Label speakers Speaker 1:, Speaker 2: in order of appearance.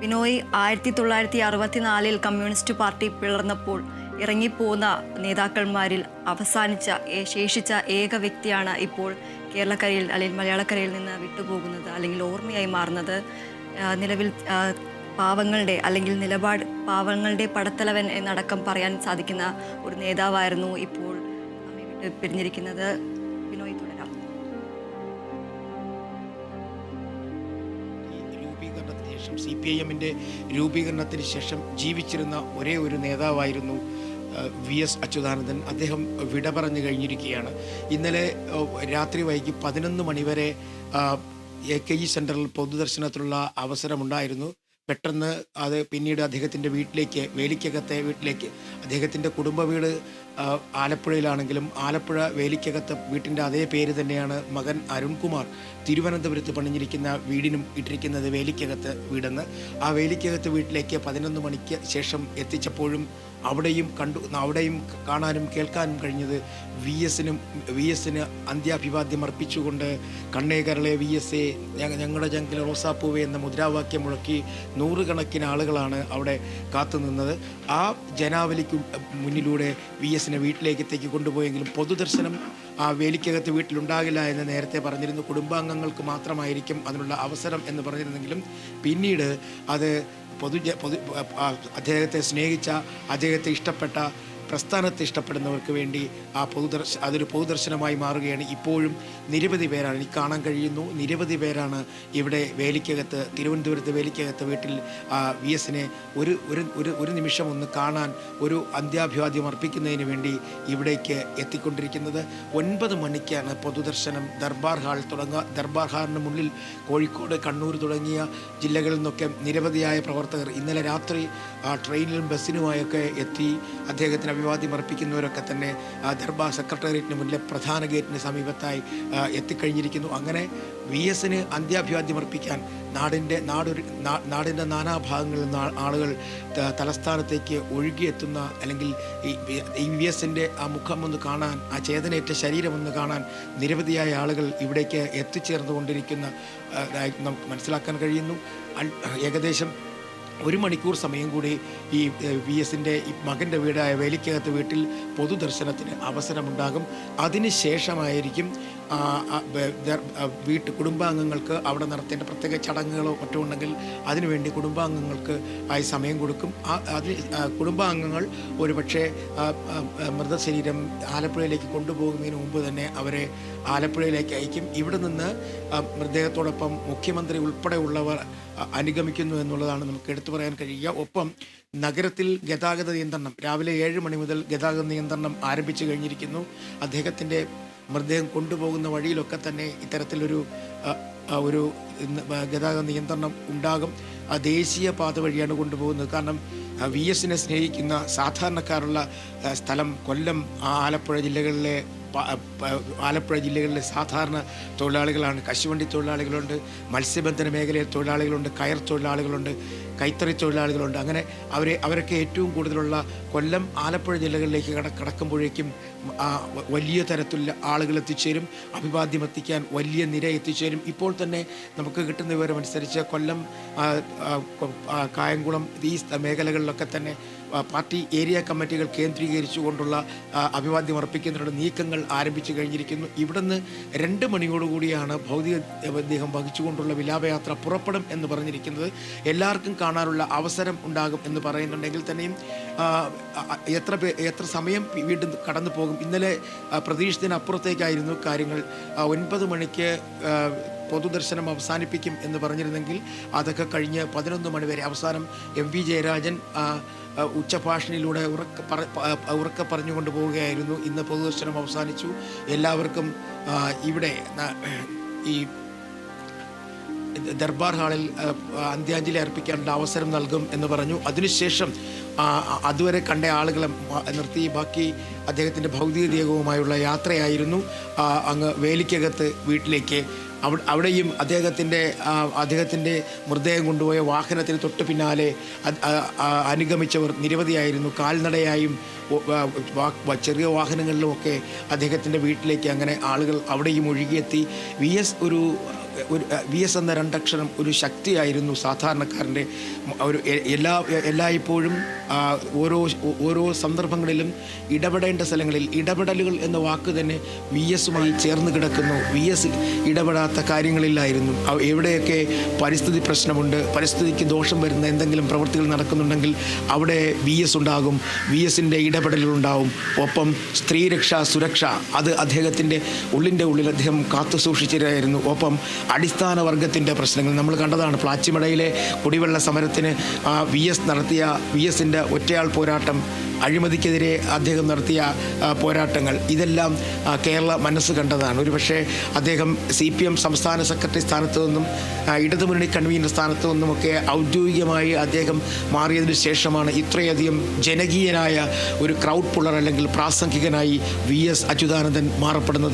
Speaker 1: ബിനോയ് ആയിരത്തി തൊള്ളായിരത്തി അറുപത്തിനാലിൽ communist party പിളർന്നപ്പോൾ ഇറങ്ങിപ്പോന്ന നേതാക്കന്മാരിൽ അവസാനിച്ച ശേഷിച്ച ഏക വ്യക്തിയാണ് ഇപ്പോൾ കേരളക്കരയിൽ അല്ലെങ്കിൽ മലയാളക്കരയിൽ നിന്ന് വിട്ടുപോകുന്നത് അല്ലെങ്കിൽ ഓർമ്മയായി മാറുന്നത്. നിലവിൽ പാവങ്ങളുടെ അല്ലെങ്കിൽ നിലപാട് പാവങ്ങളുടെ പടത്തലവൻ എന്നടക്കം പറയാൻ സാധിക്കുന്ന ഒരു നേതാവായിരുന്നു ഇപ്പോൾ വിട്ട് പിരിഞ്ഞിരിക്കുന്നത്.
Speaker 2: ശേഷം സി പി ഐ എമ്മിന്റെ രൂപീകരണത്തിന് ശേഷം ജീവിച്ചിരുന്ന ഒരേ ഒരു നേതാവായിരുന്നു വി എസ് അച്യുതാനന്ദൻ. അദ്ദേഹം വിട പറഞ്ഞു കഴിഞ്ഞിരിക്കുകയാണ്. ഇന്നലെ രാത്രി വൈകി പതിനൊന്ന് മണിവരെ എ കെ ഇ സെന്ററിൽ പൊതുദർശനത്തിനുള്ള അവസരമുണ്ടായിരുന്നു. പെട്ടെന്ന് അത് പിന്നീട് അദ്ദേഹത്തിന്റെ വീട്ടിലേക്ക് വേലിക്കകത്തെ വീട്ടിലേക്ക് അദ്ദേഹത്തിന്റെ കുടുംബ വീട് ആലപ്പുഴയിലാണെങ്കിലും ആലപ്പുഴ വേലിക്കകത്തെ വീട്ടിന്റെ അതേ പേര് തന്നെയാണ് മകൻ അരുൺകുമാർ. തിരുവനന്തപുരത്ത് പണിഞ്ഞിരിക്കുന്ന വീടിനും ഇട്ടിരിക്കുന്നത് വേലിക്കകത്ത് വീടെന്ന്. ആ വേലിക്കകത്ത് വീട്ടിലേക്ക് പതിനൊന്ന് മണിക്ക് ശേഷം എത്തിച്ചപ്പോഴും അവിടെയും കണ്ടു അവിടെയും കാണാനും കേൾക്കാനും കഴിഞ്ഞത് വി എസിനും വി എസിന് അന്ത്യാഭിവാദ്യം അർപ്പിച്ചുകൊണ്ട് കണ്ണേകരളെ വി എസ് എ ഞങ്ങളുടെ ജങ്കിൽ റോസാപ്പൂവെ എന്ന മുദ്രാവാക്യം മുഴക്കി നൂറുകണക്കിന് ആളുകളാണ് അവിടെ കാത്തുനിന്നത് ആ ജനാവലിക്ക് മുന്നിലൂടെ വി എസിനെ വീട്ടിലേക്ക് കൊണ്ടുപോയെങ്കിലും പൊതുദർശനം ആ വേലിക്കകത്ത് വീട്ടിലുണ്ടാകില്ല എന്ന് നേരത്തെ പറഞ്ഞിരുന്നു. കുടുംബാംഗങ്ങൾക്ക് മാത്രമായിരിക്കും അതിനുള്ള അവസരം എന്ന് പറഞ്ഞിരുന്നെങ്കിലും പിന്നീട് അത് പൊതു പൊതു അദ്ദേഹത്തെ സ്നേഹിച്ച അദ്ദേഹത്തെ ഇഷ്ടപ്പെട്ട പ്രസ്ഥാനത്തെ ഇഷ്ടപ്പെടുന്നവർക്ക് വേണ്ടി ആ പൊതുദർശ അതൊരു പൊതുദർശനമായി മാറുകയാണ് ഇപ്പോഴും. നിരവധി പേരാണ് എനിക്ക് കാണാൻ കഴിയുന്നു. നിരവധി പേരാണ് ഇവിടെ വേലിക്കകത്ത് തിരുവനന്തപുരത്ത് വേലിക്കകത്ത് വീട്ടിൽ വി എസിനെ ഒരു ഒരു ഒരു നിമിഷം ഒന്ന് കാണാൻ ഒരു അന്ത്യാഭിവാദ്യം അർപ്പിക്കുന്നതിന് വേണ്ടി ഇവിടേക്ക് എത്തിക്കൊണ്ടിരിക്കുന്നത്. ഒൻപത് മണിക്കാണ് പൊതുദർശനം. ദർബാർ ഹാൾ തുടങ്ങുക ദർബാർ ഹാളിന് മുന്നിൽ കോഴിക്കോട് കണ്ണൂർ തുടങ്ങിയ ജില്ലകളിൽ നിന്നൊക്കെ നിരവധിയായ പ്രവർത്തകർ ഇന്നലെ രാത്രി ആ, ട്രെയിനിലും ബസ്സിനുമായൊക്കെ എത്തി അദ്ദേഹത്തിന് അഭിവാദ്യം അർപ്പിക്കുന്നവരൊക്കെ തന്നെ ദർബാർ സെക്രട്ടേറിയറ്റിന് മുന്നിലെ പ്രധാന ഗേറ്റിന് സമീപത്തായി എത്തിക്കഴിഞ്ഞിരിക്കുന്നു. അങ്ങനെ വി എസിന് അന്ത്യാഭിവാദ്യം അർപ്പിക്കാൻ നാടിന്റെ നാടൊരു നാടിന്റെ നാനാഭാഗങ്ങളിൽ നിന്ന് ആളുകൾ തലസ്ഥാനത്തേക്ക് ഒഴുകിയെത്തുന്ന അല്ലെങ്കിൽ ഈ വി- എസിന്റെ ആ മുഖം ഒന്ന് കാണാൻ ആ ചേതനയേറ്റ ശരീരം ഒന്ന് കാണാൻ നിരവധിയായ ആളുകൾ ഇവിടേക്ക് എത്തിച്ചേർന്നുകൊണ്ടിരിക്കുന്ന നമുക്ക് മനസ്സിലാക്കാൻ കഴിയുന്നു. ഏകദേശം ഒരു മണിക്കൂർ സമയം കൂടി ഈ വി എസിന്റെ മകന്റെ വീടായ വേലിക്കകത്ത് വീട്ടിൽ പൊതുദർശനത്തിന് അവസരമുണ്ടാകും. അതിനുശേഷമായിരിക്കും വീട്ട് കുടുംബാംഗങ്ങൾക്ക് അവിടെ നടത്തേണ്ട പ്രത്യേക ചടങ്ങുകളോ മറ്റോ ഉണ്ടെങ്കിൽ അതിനുവേണ്ടി കുടുംബാംഗങ്ങൾക്ക് ആയി സമയം കൊടുക്കും. ആ കുടുംബാംഗങ്ങൾ ഒരുപക്ഷെ മൃതശരീരം ആലപ്പുഴയിലേക്ക് കൊണ്ടുപോകുന്നതിന് മുമ്പ് തന്നെ അവരെ ആലപ്പുഴയിലേക്ക് അയക്കും. ഇവിടെ നിന്ന് മൃതദേഹത്തോടൊപ്പം മുഖ്യമന്ത്രി ഉൾപ്പെടെയുള്ളവർ അനുഗമിക്കുന്നു എന്നുള്ളതാണ് നമുക്ക് എടുത്തു പറയാൻ കഴിയുക. ഒപ്പം നഗരത്തിൽ ഗതാഗത നിയന്ത്രണം രാവിലെ ഏഴ് മണി മുതൽ ഗതാഗത നിയന്ത്രണം ആരംഭിച്ചു കഴിഞ്ഞിരിക്കുന്നു. അദ്ദേഹത്തിന്റെ മൃതദേഹം കൊണ്ടുപോകുന്ന വഴിയിലൊക്കെ തന്നെ ഇത്തരത്തിലൊരു ഒരു ഗതാഗത നിയന്ത്രണം ഉണ്ടാകും. ആ ദേശീയ പാത വഴിയാണ് കൊണ്ടുപോകുന്നത്. കാരണം വി എസിനെ സ്നേഹിക്കുന്ന സാധാരണക്കാരുള്ള സ്ഥലം കൊല്ലം ആലപ്പുഴ ജില്ലകളിലെ ആലപ്പുഴ ജില്ലകളിലെ സാധാരണ തൊഴിലാളികളാണ്. കശുവണ്ടി തൊഴിലാളികളുണ്ട് മത്സ്യബന്ധന മേഖലയിൽ തൊഴിലാളികളുണ്ട് കയർ തൊഴിലാളികളുണ്ട്. കൈത്തറി തൊഴിലാളികളുണ്ട്. അങ്ങനെ അവരെ അവരൊക്കെ ഏറ്റവും കൂടുതലുള്ള കൊല്ലം ആലപ്പുഴ ജില്ലകളിലേക്ക് കട കടക്കുമ്പോഴേക്കും വലിയ തരത്തിലുള്ള ആളുകൾ എത്തിച്ചേരും. അഭിവാദ്യം എത്തിക്കാൻ വലിയ നിര എത്തിച്ചേരും. ഇപ്പോൾ തന്നെ നമുക്ക് കിട്ടുന്ന വിവരമനുസരിച്ച് കൊല്ലം കായംകുളം ഈ മേഖലകളിലൊക്കെ തന്നെ പാർട്ടി ഏരിയ കമ്മിറ്റികൾ കേന്ദ്രീകരിച്ചുകൊണ്ടുള്ള അഭിവാദ്യം അർപ്പിക്കുന്നതിനുള്ള നീക്കങ്ങൾ ആരംഭിച്ചു കഴിഞ്ഞിരിക്കുന്നു. ഇവിടുന്ന് രണ്ട് മണിയോടുകൂടിയാണ് ഭൗതിക ദേഹം വഹിച്ചുകൊണ്ടുള്ള വിലാപയാത്ര പുറപ്പെടും എന്ന് പറഞ്ഞിരിക്കുന്നത്. എല്ലാവർക്കും കാണാനുള്ള അവസരം ഉണ്ടാകും എന്ന് പറയുന്നുണ്ടെങ്കിൽ തന്നെയും എത്ര എത്ര സമയം വീണ്ടും കടന്നു പോകും. ഇന്നലെ പ്രതീക്ഷിച്ചതിനപ്പുറത്തേക്കായിരുന്നു കാര്യങ്ങൾ. ഒൻപത് മണിക്ക് പൊതുദർശനം അവസാനിപ്പിക്കും എന്ന് പറഞ്ഞിരുന്നെങ്കിൽ അതൊക്കെ കഴിഞ്ഞ് പതിനൊന്ന് മണിവരെ അവസാനം എം വി ജയരാജൻ ഉച്ചഭാഷണിലൂടെ ഉറക്കെ പറ ഉറക്ക പറഞ്ഞുകൊണ്ട് പോവുകയായിരുന്നു. ഇന്ന് പൊതുദർശനം അവസാനിച്ചു. എല്ലാവർക്കും ഇവിടെ ഈ ദർബാർ ഹാളിൽ അന്ത്യാഞ്ജലി അർപ്പിക്കാനുള്ള അവസരം നൽകും എന്ന് പറഞ്ഞു. അതിനുശേഷം അതുവരെ കണ്ട ആളുകളെ നിർത്തി. ബാക്കി അദ്ദേഹത്തിന്റെ ഭൗതിക ദേഹവുമായുള്ള യാത്രയായിരുന്നു അങ്ങ് വേലിക്കകത്ത് വീട്ടിലേക്ക്. അവിടെ അവിടെയും അദ്ദേഹത്തിന്റെ അദ്ദേഹത്തിന്റെ മൃതദേഹം കൊണ്ടുപോയ വാഹനത്തിന് തൊട്ട് പിന്നാലെ അനുഗമിച്ചവർ നിരവധിയായിരുന്നു. കാൽനടയായും ചെറിയ വാഹനങ്ങളിലുമൊക്കെ അദ്ദേഹത്തിന്റെ വീട്ടിലേക്ക് അങ്ങനെ ആളുകൾ അവിടെയും ഒഴുകിയെത്തി. വി എസ് ഒരു ഒരു വി എസ് എന്ന രണ്ടക്ഷരം ഒരു ശക്തിയായിരുന്നു സാധാരണക്കാരന്റെ ഒരു എല്ലാ എല്ലായ്പ്പോഴും ഓരോ ഓരോ സന്ദർഭങ്ങളിലും ഇടപെടേണ്ട സ്ഥലങ്ങളിൽ ഇടപെടലുകൾ എന്ന വാക്ക് തന്നെ വി എസുമായി ചേർന്ന് കിടക്കുന്നു. വി എസ് ഇടപെടാത്ത കാര്യങ്ങളിലായിരുന്നു എവിടെയൊക്കെ പരിസ്ഥിതി പ്രശ്നമുണ്ട് പരിസ്ഥിതിക്ക് ദോഷം വരുന്ന എന്തെങ്കിലും പ്രവൃത്തികൾ നടക്കുന്നുണ്ടെങ്കിൽ അവിടെ വി എസ് ഉണ്ടാകും. വി എസിന്റെ ഇടപെടലുകളുണ്ടാവും ഒപ്പം സ്ത്രീരക്ഷ സുരക്ഷ അത് അദ്ദേഹത്തിന്റെ ഉള്ളിന്റെ ഉള്ളിൽ അദ്ദേഹം കാത്തു സൂക്ഷിച്ചിരുന്നു ഒപ്പം അടിസ്ഥാന വർഗത്തിന്റെ പ്രശ്നങ്ങൾ. നമ്മൾ കണ്ടതാണ് പ്ലാച്ചിമടയിലെ കുടിവെള്ള സമരത്തിന് വി എസ് നടത്തിയ വി എസിന്റെ ഒറ്റയാൾ പോരാട്ടം അഴിമതിക്കെതിരെ അദ്ദേഹം നടത്തിയ പോരാട്ടങ്ങൾ. ഇതെല്ലാം കേരള മനസ്സ് കണ്ടതാണ്. ഒരുപക്ഷെ അദ്ദേഹം സി പി എം സംസ്ഥാന സെക്രട്ടറി സ്ഥാനത്തു നിന്നും ഇടതുമുന്നണി കൺവീനർ സ്ഥാനത്ത് നിന്നുമൊക്കെ ഔദ്യോഗികമായി അദ്ദേഹം മാറിയതിനു ശേഷമാണ് ഇത്രയധികം ജനകീയനായ ഒരു ക്രൗഡ് പുള്ളർ അല്ലെങ്കിൽ പ്രാസംഗികനായി വി എസ് അച്യുതാനന്ദൻ മാറപ്പെടുന്നത്.